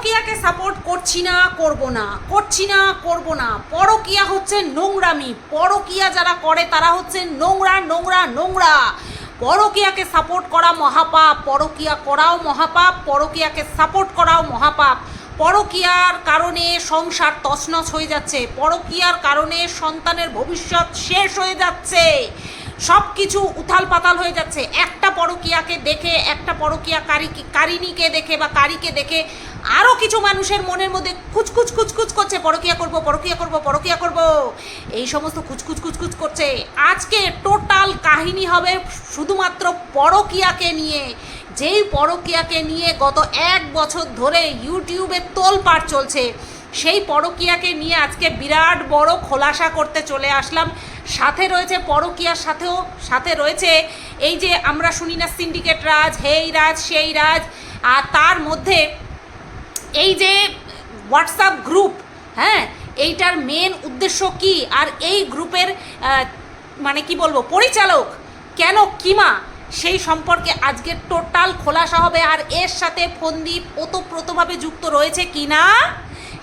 পরকিয়াকে support করছি না, করব না, করছি না, করব না। পরকিয়া হচ্ছে নোংরামি। পরকিয়া যারা করে, তারা হচ্ছে নোংরা নোংরা নোংরা। পরকিয়াকে সাপোর্ট করা মহাপাপ, পরকিয়া করাও মহাপাপ, পরকিয়াকে সাপোর্ট করাও মহাপাপ। পরকিয়ার কারণে সংসার তছনছ হয়ে যাচ্ছে, পরকিয়ার কারণে সন্তানের ভবিষ্যৎ শেষ হয়ে যাচ্ছে। সব কিছু উথাল পাতাল হয়ে যাচ্ছে। একটা পরকিয়াকে দেখে, একটা পরকিয়া কারি কারিনীকে দেখে বা কারিকে দেখে আরও কিছু মানুষের মনের মধ্যে কুচকুচ কুচকুচ করছে, পরকিয়া করব পরকিয়া করব পরকিয়া করব। এই সমস্ত কুচকুচ কুচকুচ করছে। আজকে টোটাল কাহিনী হবে শুধুমাত্র পরকিয়াকে নিয়ে। যেই পরকিয়াকে নিয়ে গত এক বছর ধরে ইউটিউবে তোলপাড় চলছে, সেই পরকিয়াকে নিয়ে আজকে বিরাট বড় খোলাসা করতে চলে আসলাম। সাথে রয়েছে পরকিয়ার সাথেও সাথে রয়েছে এই যে আমরা শুনি না সিন্ডিকেট রাজ, হেই রাজ, সেই রাজ, আর তার মধ্যে এই যে হোয়াটসঅ্যাপ গ্রুপ হ্যাঁ এইটার মেন উদ্দেশ্য কি? আর এই গ্রুপের মানে কি বলব, পরিচালক কেন কিমা? সেই সম্পর্কে আজকে টোটাল খোলাসা হবে, আর এর সাথে ফন্দীপ ওতপ্রোতভাবে যুক্ত রয়েছে কি না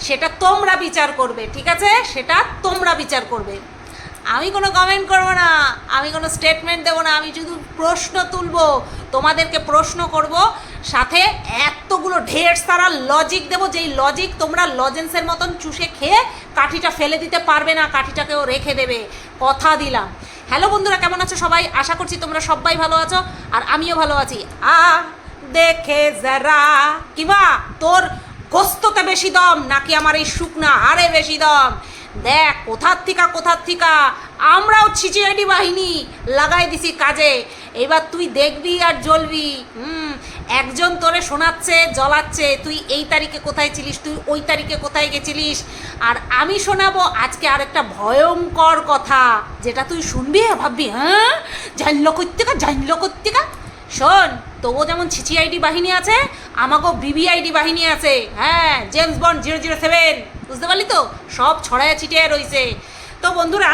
সেটা তোমরা বিচার করবে, ঠিক আছে? সেটা তোমরা বিচার করবে। আমি কোনো কমেন্ট করব না, আমি কোনো স্টেটমেন্ট দেবো না, আমি শুধু প্রশ্ন তুলবো, তোমাদেরকে প্রশ্ন করব, সাথে এতগুলো ঢের সারা লজিক দেবো, যেই লজিক তোমরা লজেন্সের মতন চুষে খেয়ে কাঠিটা ফেলে দিতে পারবে না, কাঠিটাকেও রেখে দেবে। কথা দিলাম। হ্যালো বন্ধুরা, কেমন আছো সবাই? আশা করছি তোমরা সবাই ভালো আছো, আর আমিও ভালো আছি। আ, দেখে যারা কিবা তোর গোস্ততে বেশি দম, নাকি আমার এই শুকনা হাড়ে বেশি দম? দেখ, কোথার থিকা কোথার থিকা? আমরাও ছিচিয়াডি বাহিনী লাগাই দিছি কাজে। এবার তুই দেখবি আর জ্বলবি। হুম, একজন তোরে শোনাচ্ছে, জ্বলাচ্ছে, তুই এই তারিখে কোথায় ছিলিস, তুই ওই তারিখে কোথায় গেছিলিস? আর আমি শোনাবো আজকে আর একটা ভয়ঙ্কর কথা, যেটা তুই শুনবি ভাববি হ্যাঁ? জানলো কর্তিকা জানলো কর্তিকা শোন, তবুও যেমন ছিচিআইডি বাহিনী আছে, আমাকেও বিবিআইডি বাহিনী আছে। হ্যাঁ James Bond zero zero seven বুঝতে পারলি তো? সব ছড়ায় ছিটিয়ে রয়েছে তো বন্ধুরা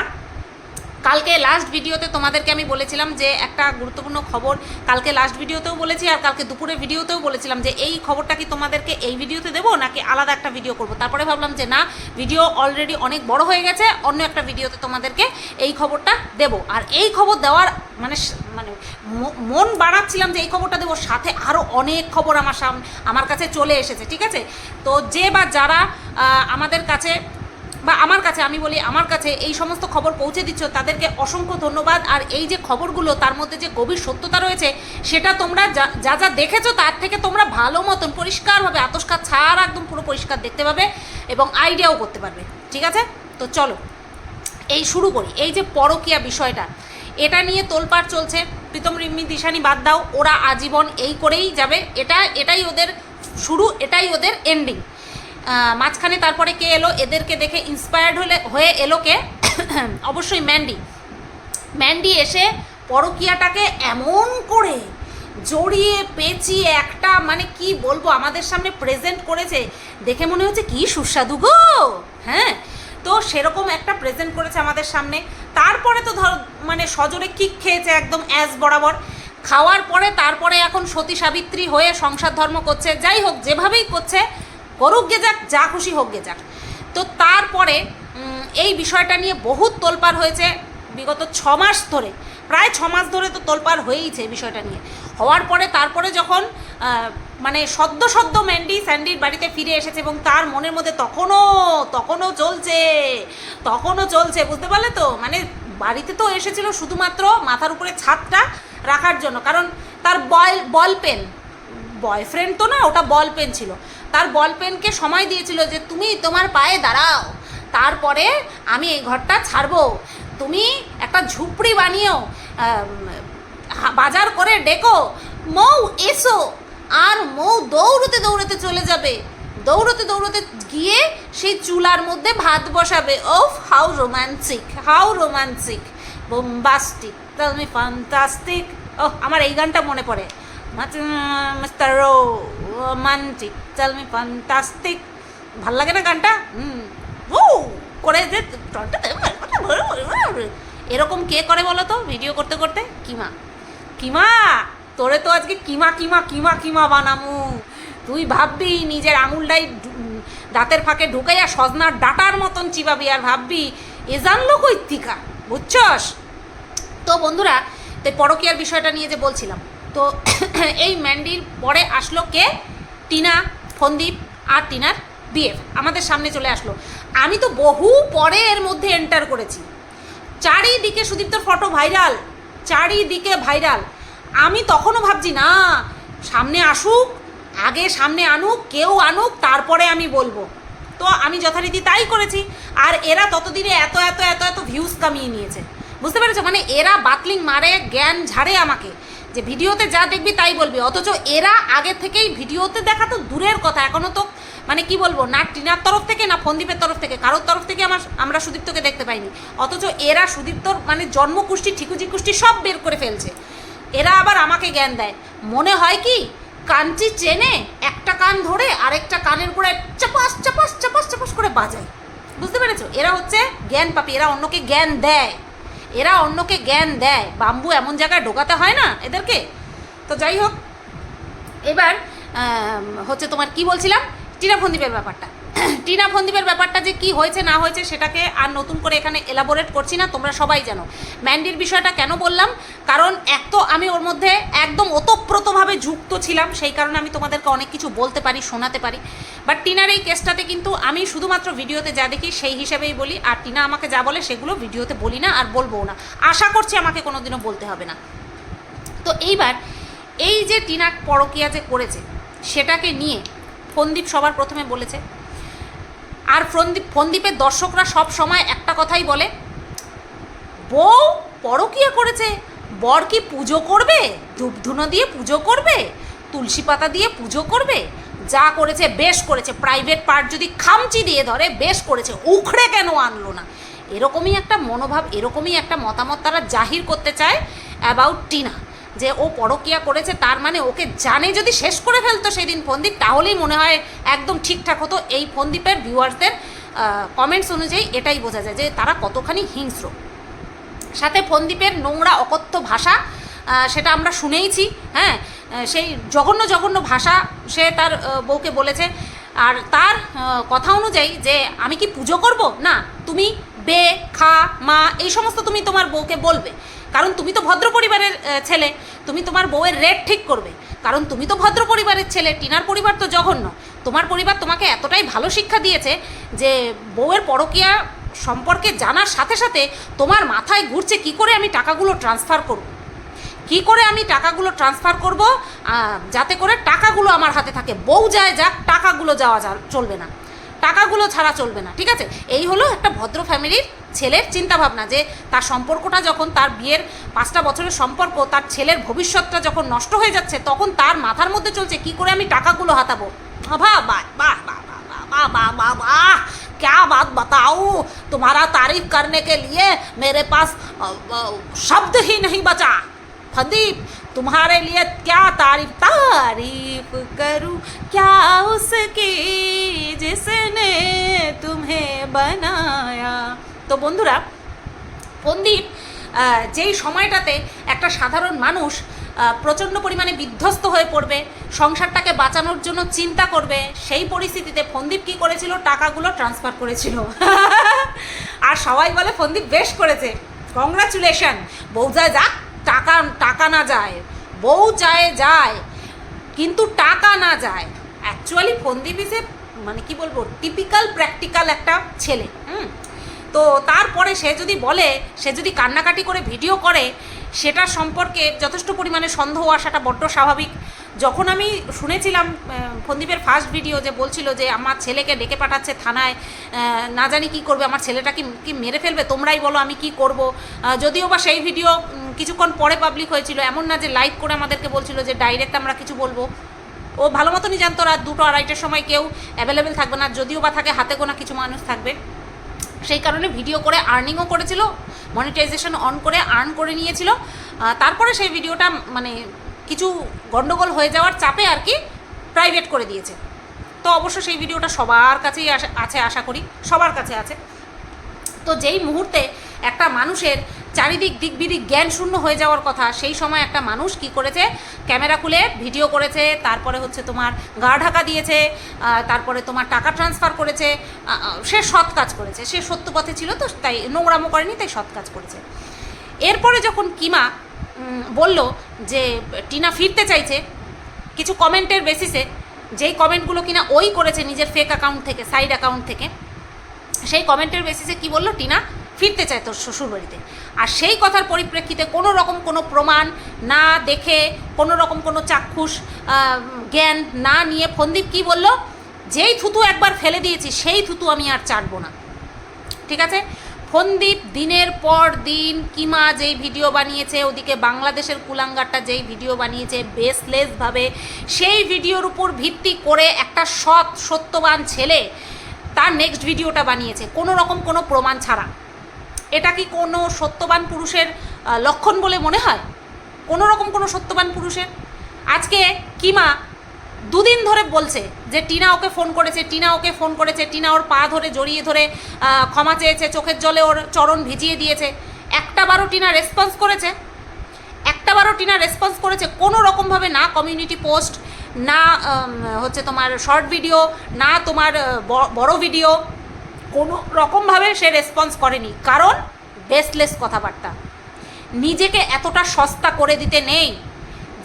কালকে লাস্ট ভিডিওতে তোমাদেরকে আমি বলেছিলাম যে একটা গুরুত্বপূর্ণ খবর, কালকে লাস্ট ভিডিওতেও বলেছি আর কালকে দুপুরের ভিডিওতেও বলেছিলাম যে এই খবরটা কি তোমাদেরকে এই ভিডিওতে দেবো নাকি আলাদা একটা ভিডিও করব? তারপরে ভাবলাম যে না, ভিডিও অলরেডি অনেক বড় হয়ে গেছে, অন্য একটা ভিডিওতে তোমাদেরকে এই খবরটা দেব। আর এই খবর দেওয়ার মানে মানে মন বাড়াচ্ছিলাম যে এই খবরটা দেবো, সাথে আরও অনেক খবর আমার সাম আমার কাছে চলে এসেছে, ঠিক আছে? তো যে বা যারা আমাদের কাছে বা আমার কাছে, আমি বলি আমার কাছে এই সমস্ত খবর পৌঁছে দিচ্ছ, তাদেরকে অসংখ্য ধন্যবাদ। আর এই যে খবরগুলো, তার মধ্যে যে গভীর সত্যতা রয়েছে, সেটা তোমরা যা যা দেখেছ, তার থেকে তোমরা ভালো মতন পরিষ্কারভাবে আতস্কার ছাড়া একদম পুরো পরিষ্কার দেখতে পাবে এবং আইডিয়াও করতে পারবে। ঠিক আছে? তো চলো, এই শুরু করি। এই যে পরকীয়া বিষয়টা, এটা নিয়ে তোলপাড় চলছে। প্রীতম, রিম্মি, দিশানি বাদ দাও, ওরা আজীবন এই করেই যাবে। এটা, এটাই ওদের শুরু, এটাই ওদের এন্ডিং মাঝখানে তারপরে কে এলো? এদেরকে দেখে ইন্সপায়ার্ড হলে হয়ে এলো কে? অবশ্যই ম্যান্ডি। ম্যান্ডি এসে পরকিয়াটাকে এমন করে জড়িয়ে পেঁচিয়ে একটা মানে কি বলব, আমাদের সামনে প্রেজেন্ট করেছে। দেখে মনে হচ্ছে কি সুস্বাদু গো! হ্যাঁ? তো সেরকম একটা প্রেজেন্ট করেছে আমাদের সামনে। তারপরে তো ধর মানে সজোরে কিক খেয়েছে একদম অ্যাজ বরাবর। খাওয়ার পরে তারপরে এখন সতী সাবিত্রী হয়ে সংসার ধর্ম করছে। যাই হোক, যেভাবেই করছে করুক গে যাক, যা খুশি হোক গে যাক। তো তারপরে এই বিষয়টা নিয়ে বহুত তোলপাড় হয়েছে বিগত ছ মাস ধরে। প্রায় ছ মাস ধরে তো তোলপাড় হয়েইছে বিষয়টা নিয়ে। হওয়ার পরে তারপরে যখন মানে সদ্য সদ্য ম্যান্ডি স্যান্ডির বাড়িতে ফিরে এসেছে এবং তার মনের মধ্যে তখনও তখনও চলছে তখনও চলছে বুঝতে পারলে তো? মানে বাড়িতে তো এসেছিল শুধুমাত্র মাথার উপরে ছাদটা রাখার জন্য। কারণ তার বল বল পেন বয়ফ্রেন্ড তো না, ওটা বল পেন ছিল। তার বল পেনকে সময় দিয়েছিল যে, তুমি তোমার পায়ে দাঁড়াও। তারপরে আমি এই ঘরটা ছাড়বো। তুমি একটা ঝুপড়ি বানিয়েও বাজার করে ডেকো। মৌ এসো। আর মৌ দৌড়তে দৌড়তে চলে যাবে। দৌড়তে দৌড়তে গিয়ে সেই চুলার মধ্যে ভাত বসাবে। ওফ how romantic how romantic bombastic তুমি ফান্টাস্টিক ও আমার এই গানটা মনে পড়ে। Mister romantic tell me fantastic ভালো লাগে না গানটা? হুম। ও করে যে এরকম কে করে বলো তো ভিডিও করতে করতে? কিমা। কিমা! তোরে তো আজকে কিমা কিমা কিমা কিমা বানামু। তুই ভাববি, নিজের আঙুলটাই দাঁতের ফাঁকে ঢুকাইয়া সজনার ডাটার মতন চিবাবি আর ভাববি, এ জানলো কৈত্তিকা বুঝছস? তো বন্ধুরা, তো পরকীয়ার বিষয়টা নিয়ে যে বলছিলাম তো এই ম্যান্ডির পরে আসলো কে? টিনা, ফন্দীপ আর টিনার বিএফ আমাদের সামনে চলে আসলো। আমি তো বহু পরে এর মধ্যে এন্টার করেছি। চারিদিকে সুদীপ্তর ফটো ভাইরাল চারিদিকে ভাইরাল আমি তখনও ভাবছি, না, সামনে আসুক, আগে সামনে আনুক, কেউ আনুক, তারপরে আমি বলব। তো আমি যথারীতি তাই করেছি। আর এরা ততদিনে এত এত এত এত ভিউজ কামিয়ে নিয়েছে। বুঝতে পেরেছ? মানে এরা বাতলিং মারে, জ্ঞান ঝাড়ে আমাকে। যে ভিডিওতে যা দেখবি তাই বলবি, অথচ এরা আগে থেকেই ভিডিওতে দেখা তো দূরের কথা এখনও তো মানে কি বলব, না টিনার তরফ থেকে, না ফন্দীপের তরফ থেকে, কারোর তরফ থেকে আমার আমরা সুদীপ্তকে দেখতে পাইনি। অথচ এরা সুদীপ্তর মানে জন্মকুষ্টি ঠিকুজি কুষ্টি সব বের করে ফেলছে। এরা আবার আমাকে জ্ঞান দেয়। মনে হয় কি, কাঞ্চি চেনে একটা কান ধরে আরেকটা কানের গোড়ায় চাপাস চাপাস চাপাস চাপাস করে বাজায়। বুঝতে পেরেছ? এরা হচ্ছে জ্ঞান পাপি, এরা অন্যকে জ্ঞান দেয়। এরা অন্যকে জ্ঞান দেয়। বাম্বু এমন জায়গায় ঢোকাতে হয় না এদেরকে? তো যাই হোক, এবার হচ্ছে তোমার কি বলছিলাম? টিনা ফন্দীপের ব্যাপারটা। টিনা ফন্দীপের ব্যাপারটা যে কি হয়েছে, না হয়েছে সেটাকে আর নতুন করে এখানে এলাবোরেট করছি না, তোমরা সবাই জানো। ম্যান্ডির বিষয়টা কেন বললাম? কারণ এক তো আমি ওর মধ্যে একদম ওতপ্রোতভাবে যুক্ত ছিলাম, সেই কারণে আমি তোমাদেরকে অনেক কিছু বলতে পারি, শোনাতে পারি। বাট টিনার এই কেসটাতে কিন্তু আমি শুধুমাত্র ভিডিওতে যা দেখি সেই হিসেবেই বলি, আর টিনা আমাকে যা বলে সেগুলো ভিডিওতে বলি না আর বলব না। আশা করছি আমাকে কোনোদিনও বলতে হবে না। তো এইবার এই যে টিনা পরকিয়া যে করেছে, সেটাকে নিয়ে ফন্দীপ সবার প্রথমে বলেছে আর ফন্দীপ ফন্দীপের দর্শকরা সব সময় একটা কথাই বলে, বউ পরকিয়া করেছে। বর কি পুজো করবে? ধূপধুনো দিয়ে পুজো করবে? তুলসী পাতা দিয়ে পুজো করবে? যা করেছে বেশ করেছে। প্রাইভেট পার্ট যদি খামচি দিয়ে ধরে, বেশ করেছে। উখড়ে কেন আনলো না? এরকমই একটা মনোভাব, এরকমই একটা মতামত তারা জাহির করতে চায় অ্যাবাউট টিনা। যে ও পরকিয়া করেছে, তার মানে ওকে জানে যদি শেষ করে ফেলতো সেদিন ফন্দীপ তাহলেই মনে হয় একদম ঠিকঠাক হতো। এই ফন্দীপের ভিউয়ার্সদের কমেন্টস অনুযায়ী এটাই বোঝা যায় যে তারা কতখানি হিংস্র। সাথে ফন্দীপের নোংরা, অকথ্য ভাষা সেটা আমরা শুনেইছি হ্যাঁ? সেই জঘন্য জঘন্য ভাষা সে তার বউকে বলেছে। আর তার কথা অনুযায়ী যে আমি কি পুজো করব? না, তুমি বে, খা, মা, এই সমস্ত তুমি তোমার বউকে বলবে। কারণ তুমি তো ভদ্র পরিবারের ছেলে। তুমি তোমার বউয়ের রেট ঠিক করবে। কারণ তুমি তো ভদ্র পরিবারের ছেলে, টিনার পরিবার তো জঘন্য। তোমার পরিবার তোমাকে এতটাই ভালো শিক্ষা দিয়েছে যে বউয়ের পরকিয়া সম্পর্কে জানার সাথে সাথে তোমার মাথায় ঘুরছে কি করে আমি টাকাগুলো ট্রান্সফার করব। কি করে আমি টাকাগুলো ট্রান্সফার করব যাতে করে টাকাগুলো আমার হাতে থাকে। বউ যায় যাক, টাকাগুলো যাওয়া চলবে না। টাকাগুলো ছাড়া চলবে না ঠিক আছে এই হলো একটা ভদ্র ফ্যামিলির ছেলের চিন্তাভাবনা যে তার সম্পর্কটা যখন তার বিয়ের পাঁচটা বছরের সম্পর্ক তার ছেলের ভবিষ্যৎটা যখন নষ্ট হয়ে যাচ্ছে তখন তার মাথার মধ্যে চলছে কি করে আমি টাকাগুলো হাতাবো বাহ বাহ বাহ বাহ বাহ বাহ বাহ বাহ বাহ বাহ क्या बात बताऊं तुम्हारा तारीफ करने के लिए मेरे पास अ, अ, शब्द ही नहीं बचा फदीप तुम्हारे लिए क्या तारीफ तारीफ करूं क्या उसकी जिसने तुम्हें बनाया তো বন্ধুরা ফন্দীপ আহ, যেই সময়টাতে একটা সাধারণ মানুষ আহ, প্রচণ্ড পরিমাণে বিধ্বস্ত হয়ে পড়বে সংসারটাকে বাঁচানোর জন্য চিন্তা করবে সেই পরিস্থিতিতে ফন্দীপ কী করেছিল টাকাগুলো ট্রান্সফার করেছিল আর সবাই বলে ফন্দীপ বেশ করেছে কংগ্রাচুলেশন বউ যায় যাক টাকা টাকা না যায়, বউ চায়, যায়, কিন্তু টাকা না যায়। অ্যাকচুয়ালি ফন্দীপ সে মানে কি বলব টিপিক্যাল প্র্যাকটিক্যাল একটা ছেলে, হুম? তো তারপরে সে যদি বলে, সে যদি কান্নাকাটি করে ভিডিও করে, সেটা সম্পর্কে যথেষ্ট পরিমাণে সন্দেহ আসাটা বড্ড স্বাভাবিক। যখন আমি শুনেছিলাম ফন্দীপের ফার্স্ট ভিডিও যে বলছিল যে আমার ছেলেকে ডেকে পাঠাচ্ছে থানায় না জানি কি করবে, আমার ছেলেটা কি কি মেরে ফেলবে, তোমরাই বলো আমি কি করব। যদিও বা সেই ভিডিও কিছুক্ষণ পরে পাবলিক হয়েছিল, এমন না যে লাইভ করে আমাদেরকে বলছিল যে ডাইরেক্ট আমরা কিছু বলব। ও ভালো মতনই জানতো রাত দুটো আড়াইটার সময় কেউ অ্যাভেলেবেল থাকবে না, যদিও বা থাকে, হাতে গোনা কিছু মানুষ থাকবে। সেই কারণে ভিডিও করে আর্নিংও করেছিল মনিটাইজেশন অন করে আর্ন করে নিয়েছিল। তারপরে সেই ভিডিওটা মানে কিছু গন্ডগোল হয়ে যাওয়ার চাপে আর কি প্রাইভেট করে দিয়েছে। তো অবশ্য সেই ভিডিওটা সবার কাছেই আছে আশা করি, সবার কাছে আছে। তো যেই মুহূর্তে একটা মানুষের চারিদিক দিক বিদিক জ্ঞান শূন্য হয়ে যাওয়ার কথা, সেই সময় একটা মানুষ কি করেছে? ক্যামেরা খুলে ভিডিও করেছে, তারপরে হচ্ছে তোমার গা ঢাকা দিয়েছে তারপরে তোমার টাকা ট্রান্সফার করেছে সে সৎ কাজ করেছে, সে সত্য পথে ছিল তো, তাই নোংরামো করেনি, তাই সৎ কাজ করেছে। এরপরে যখন কিমা বলল যে টিনা ফিরতে চাইছে কিছু কমেন্টের বেসিসে যেই কমেন্টগুলো কিনা ওই করেছে নিজের ফেক অ্যাকাউন্ট থেকে সাইড অ্যাকাউন্ট থেকে, সেই কমেন্টের বেসিসে কি বলল, টিনা ফিরতে চায় তোর শ্বশুরবাড়িতে আর সেই কথার পরিপ্রেক্ষিতে কোনো রকম কোনো প্রমাণ না দেখে, কোনো রকম কোনো চাক্ষুষ জ্ঞান না নিয়ে ফন্দীপ কি বলল, যেই থুতু একবার ফেলে দিয়েছি, সেই থুতু আমি আর চাটবো না। ঠিক আছে? ফন্দীপ দিনের পর দিন কিমা যেই ভিডিও বানিয়েছে, ওদিকে বাংলাদেশের কুলাঙ্গারটা যেই ভিডিও বানিয়েছে বেসলেসভাবে সেই ভিডিওর উপর ভিত্তি করে একটা সৎ, সত্যবান ছেলে তার নেক্সট ভিডিওটা বানিয়েছে। কোনো রকম কোনো প্রমাণ ছাড়া। এটা কি কোনো সত্যবান পুরুষের লক্ষণ বলে মনে হয়? কোনো রকম কোনো সত্যবান পুরুষের? আজকে কিমা দুদিন ধরে বলছে যে টিনা ওকে ফোন করেছে, টিনা ওকে ফোন করেছে, টিনা ওর পা ধরে জড়িয়ে ধরে ক্ষমা চেয়েছে, চোখের জলে ওর চরণ ভিজিয়ে দিয়েছে। একটা বারও টিনা রেসপন্স করেছে, একটা বারও টিনা রেসপন্স করেছে কোনো রকমভাবে না কমিউনিটি পোস্ট না হচ্ছে তোমার শর্ট ভিডিও না তোমার বড় ভিডিও কোনো রকমভাবে সে রেসপন্স করেনি। কারণ বেসলেস কথাবার্তা। নিজেকে এতটা সস্তা করে দিতে নেই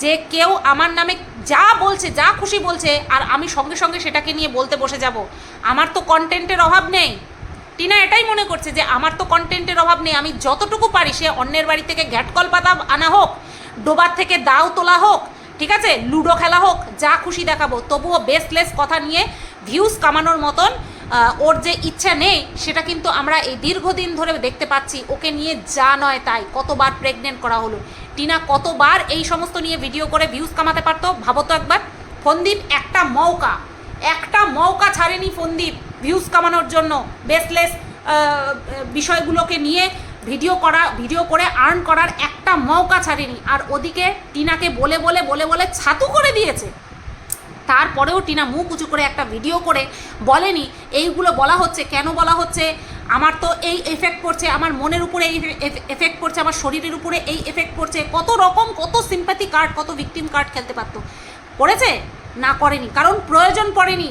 যে কেউ আমার নামে যা বলছে, যা খুশি বলছে, আর আমি সঙ্গে সঙ্গে সেটাকে নিয়ে বলতে বসে যাব। আমার তো কন্টেন্টের অভাব নেই। টিনা এটাই মনে করছে যে, আমার তো কন্টেন্টের অভাব নেই। আমি যতটুকু পারি, সে অন্যের বাড়ি থেকে ঘ্যাটকল পাতা আনা হোক, ডোবার থেকে দাও তোলা হোক, ঠিক আছে? লুডো খেলা হোক, যা খুশি দেখাবো। তবুও বেসলেস কথা নিয়ে ভিউজ কামানোর মতন ওর যে ইচ্ছা নেই, সেটা কিন্তু আমরা এই দীর্ঘদিন ধরে দেখতে পাচ্ছি। ওকে নিয়ে যা নয় তাই। কতবার প্রেগনেন্ট করা হলো। টিনা কতবার এই সমস্ত নিয়ে ভিডিও করে ভিউজ কামাতে পারতো? ভাবো তো একবার। ফন্দীপ, একটা মৌকা। একটা মৌকা ছাড়েনি ফন্দীপ ভিউজ কামানোর জন্য। বেসলেস বিষয়গুলোকে নিয়ে ভিডিও করা ভিডিও করে আর্ন করার একটা মৌকা ছাড়েনি। আর ওদিকে টিনাকে বলে বলে বলে বলে ছাতু করে দিয়েছে। তারপরেও টিনা মুখ উঁচু করে একটা ভিডিও করে বলেনি, এইগুলো বলা হচ্ছে, কেন বলা হচ্ছে? আমার তো এই এফেক্ট পড়ছে, আমার মনের উপরে এই এফেক্ট পড়ছে, আমার শরীরের উপরে এই এফেক্ট পড়ছে, কত রকম, কত সিম্প্যাথি কার্ড কত ভিকটিম কার্ড খেলতে পারতো। পড়েছে? না, করেনি, কারণ প্রয়োজন পড়েনি।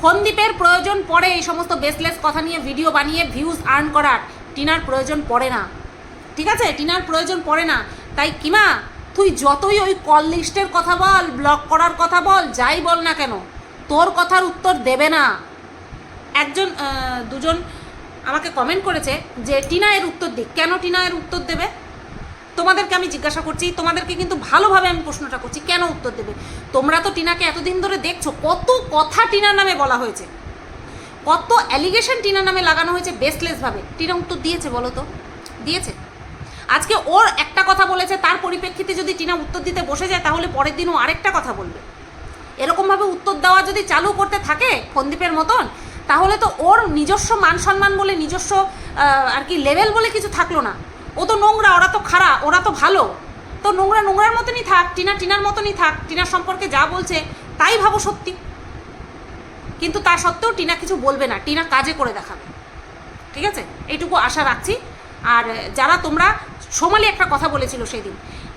ফোনদ্বীপের প্রয়োজন পড়ে এই সমস্ত বেসলেস কথা নিয়ে ভিডিও বানিয়ে ভিউজ আর্ন করার। টিনার প্রয়োজন পড়ে না। ঠিক আছে? টিনার প্রয়োজন পড়ে না। তাই কিমা তুই যতই ওই কল লিস্টের কথা বল ব্লক করার কথা বল, যাই বল না কেন, তোর কথার উত্তর দেবে না। একজন দুজন আমাকে কমেন্ট করেছে যে, টিনা এর উত্তর দিক কেন টিনা এর উত্তর দেবে? তোমাদেরকে আমি জিজ্ঞাসা করছি, তোমাদেরকে কিন্তু ভালোভাবে আমি প্রশ্নটা করছি, কেন উত্তর দেবে? তোমরা তো টিনাকে এতদিন ধরে দেখছ, কত কথা টিনার নামে বলা হয়েছে। কত অ্যালিগেশন টিনার নামে লাগানো হয়েছে বেসলেসভাবে টিনা উত্তর দিয়েছে, বলো তো। দিয়েছে? আজকে ওর একটা কথা বলেছে, তার পরিপ্রেক্ষিতে যদি টিনা উত্তর দিতে বসে যায়, তাহলে পরের দিন ও আরেকটা কথা বলবে। এরকমভাবে উত্তর দেওয়া যদি চালু করতে থাকে ফন্দীপের মতন, তাহলে তো ওর নিজস্ব মান সম্মান বলে, নিজস্ব আর কি লেভেল বলে কিছু থাকল না। ও তো নোংরা, ওরা তো খারাপ ওরা তো ভালো। তো নোংরা নোংরার মতনই থাক, টিনা টিনার মতনই থাক টিনার সম্পর্কে যা বলছে, তাই ভাবো সত্যি। কিন্তু তা সত্ত্বেও টিনা কিছু বলবে না, টিনা কাজে করে দেখাবে। ঠিক আছে? এইটুকু আশা রাখছি। আর যারা তোমরা সোমালি একটা কথা বলেছিল সেই দিন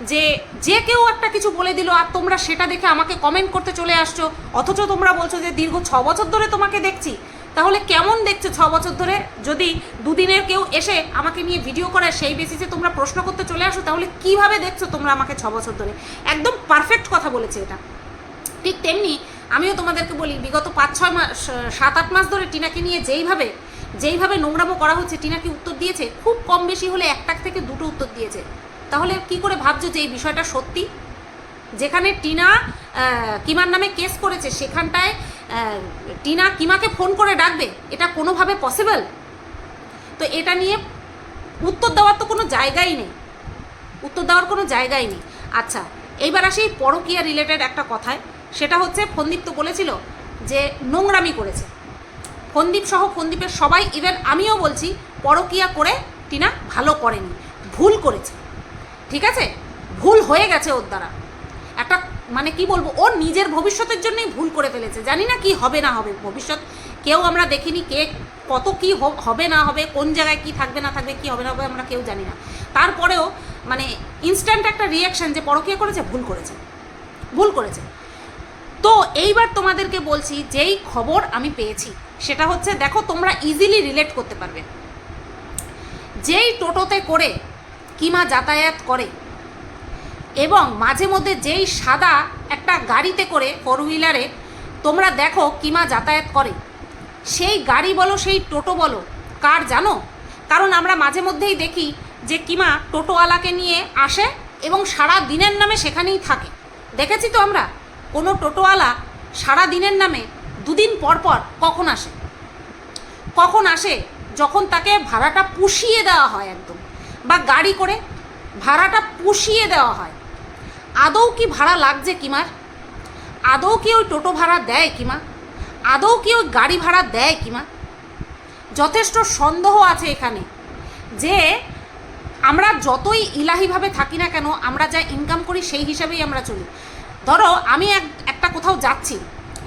যে যে কেউ একটা কিছু বলে দিল আর তোমরা সেটা দেখে আমাকে কমেন্ট করতে চলে আসছো, অথচ তোমরা বলছো যে দীর্ঘ ছ বছর ধরে তোমাকে দেখছি। তাহলে কেমন দেখছ ছ বছর ধরে? যদি দুদিনের কেউ এসে আমাকে নিয়ে ভিডিও করে সেই বেসিসে তোমরা প্রশ্ন করতে চলে আসো, তাহলে কীভাবে দেখছ তোমরা আমাকে ছ বছর ধরে? একদম পারফেক্ট কথা বলেছে এটা। ঠিক তেমনি আমিও তোমাদেরকে বলি, বিগত পাঁচ, ছয় মাস, সাত, আট মাস ধরে টিনাকে নিয়ে যেইভাবে যেইভাবে নোংরামো করা হচ্ছে, টিনা কি উত্তর দিয়েছে? খুব কম বেশি হলে একটা থেকে দুটো উত্তর দিয়েছে। তাহলে কি করে ভাবছ যে এই বিষয়টা সত্যি? যেখানে টিনা কিমার নামে কেস করেছে, সেখানটায় টিনা কিমাকে ফোন করে ডাকবে? এটা কোনোভাবে পসিবল? তো এটা নিয়ে উত্তর দেওয়ার তো কোনো জায়গাই নেই। উত্তর দেওয়ার কোনো জায়গাই নেই। আচ্ছা এইবার আসি পরকীয়া রিলেটেড একটা কথায়। সেটা হচ্ছে, ফন্দীপ তো বলেছিল যে নোংরামি করেছে। ফন্দীপ সহ ফন্দীপের সবাই ইভেন আমিও বলছি, পরকীয়া করে টিনা ভালো করেনি, ভুল করেছে। ঠিক আছে? ভুল হয়ে গেছে ওর দ্বারা। একটা মানে কি বলব, ওর নিজের ভবিষ্যতের জন্যই ভুল করে ফেলেছে। জানি না কি হবে না হবে ভবিষ্যৎ, কেউ আমরা দেখিনি কে কত কি হবে না হবে, কোন জায়গায় কি থাকবে না থাকবে, কি হবে না হবে আমরা কেউ জানি না। তারপরেও মানে ইনস্ট্যান্ট একটা রিয়াকশন যে পরকীয়া করেছে, ভুল করেছে। ভুল করেছে। তো এইবার তোমাদেরকে বলছি, যেই খবর আমি পেয়েছি, সেটা হচ্ছে দেখো তোমরা ইজিলি রিলেট করতে পারবে। যেই টোটোতে করে কিমা যাতায়াত করে এবং মাঝে মধ্যে যেই সাদা একটা গাড়িতে করে ফোর হুইলারে তোমরা দেখো কিমা যাতায়াত করে। সেই গাড়ি বলো, সেই টোটো বলো, কার জানো? কারণ আমরা মাঝে মধ্যেই দেখি যে কিমা টোটোওয়ালাকে নিয়ে আসে এবং সারা দিনের নামে সেখানেই থাকে। দেখেছি তো আমরা? কোনো টোটোওয়ালা সারা দিনের নামে দুদিন পর পর কখন আসে? কখন আসে যখন তাকে ভাড়াটা পুষিয়ে দেওয়া হয় একদম বা গাড়ি করে ভাড়াটা পুষিয়ে দেওয়া হয়। আদৌ কি ভাড়া লাগছে কিমার? আদৌ কি ওই টোটো ভাড়া দেয় কিমা আদৌ কি ওই গাড়ি ভাড়া দেয় কিমা যথেষ্ট সন্দেহ আছে এখানে যে আমরা যতই ইলাহিভাবে থাকি না কেন, আমরা যা ইনকাম করি সেই হিসাবেই আমরা চলি। ধরো, আমি এক, একটা কোথাও যাচ্ছি,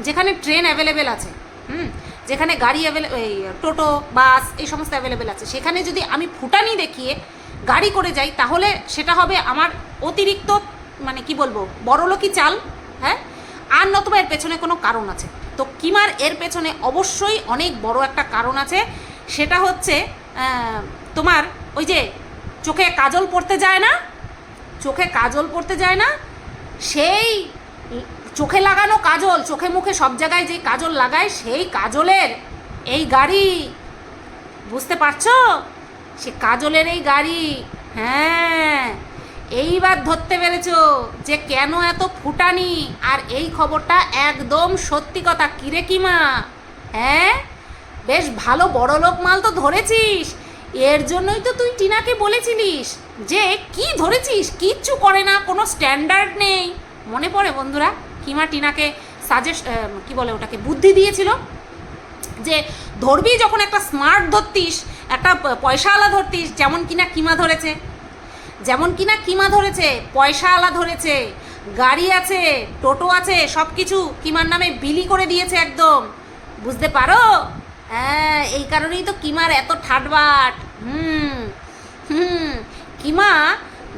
যেখানে ট্রেন অ্যাভেলেবেল আছে, হুম? যেখানে গাড়ি এই টোটো, বাস, এই সমস্ত অ্যাভেলেবেল আছে। সেখানে যদি আমি ফুটানি দেখিয়ে গাড়ি করে যাই, তাহলে সেটা হবে আমার অতিরিক্ত মানে কি বলব বড়লোকি চাল হ্যাঁ? আর নতুবা এর পেছনে কোনো কারণ আছে। তো কিমার এর পেছনে অবশ্যই অনেক বড় একটা কারণ আছে। সেটা হচ্ছে তোমার ওই যে চোখে কাজল পড়তে যায় না, চোখে কাজল পড়তে যায় না সেই চোখে লাগানো কাজল, চোখে মুখে সব জায়গায় যে কাজল লাগায়, সেই কাজলের এই গাড়ি। বুঝতে পারছ? সে কাজলের এই গাড়ি হ্যাঁ। এইবার ধরতে পেরেছ যে কেন এত ফুটানি? আর এই খবরটা একদম সত্যি কথা, কিরে কিমা? হ্যাঁ? বেশ ভালো বড় লোক মাল তো ধরেছিস। এর জন্যই তো তুই টিনাকে বলেছিলিস যে কি ধরেছিস? কিচ্ছু করে না, কোনো স্ট্যান্ডার্ড নেই। মনে পড়ে বন্ধুরা কিমা টিনাকে সাজেস্ট কি বলে ওটাকে, বুদ্ধি দিয়েছিল যে ধরবি যখন একটা স্মার্ট ধরতিস, একটা পয়সাওয়ালা ধরতিস, যেমন কিনা কিমা ধরেছে। যেমন কিনা কিমা ধরেছে, পয়সাওয়ালা ধরেছে, গাড়ি আছে, টোটো আছে সব কিছু কিমার নামে বিলি করে দিয়েছে একদম। বুঝতে পারো? হ্যাঁ এই কারণেই তো কিমার এত ঠাটবাট। হুম হুম। কিমা,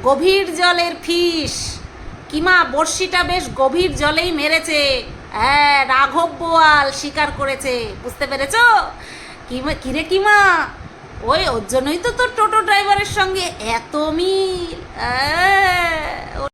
গভীর জলের ফিস। কিমা, বড়শিটা বেশ গভীর জলেই মেরেছে। হ্যাঁ রাঘব বোয়াল শিকার করেছে, বুঝতে পেরেছ? কিমা, কিরে কিমা? ওই, ওর জন্যই তো তোর টোটো ড্রাইভারের সঙ্গে এত মিল। হ্যাঁ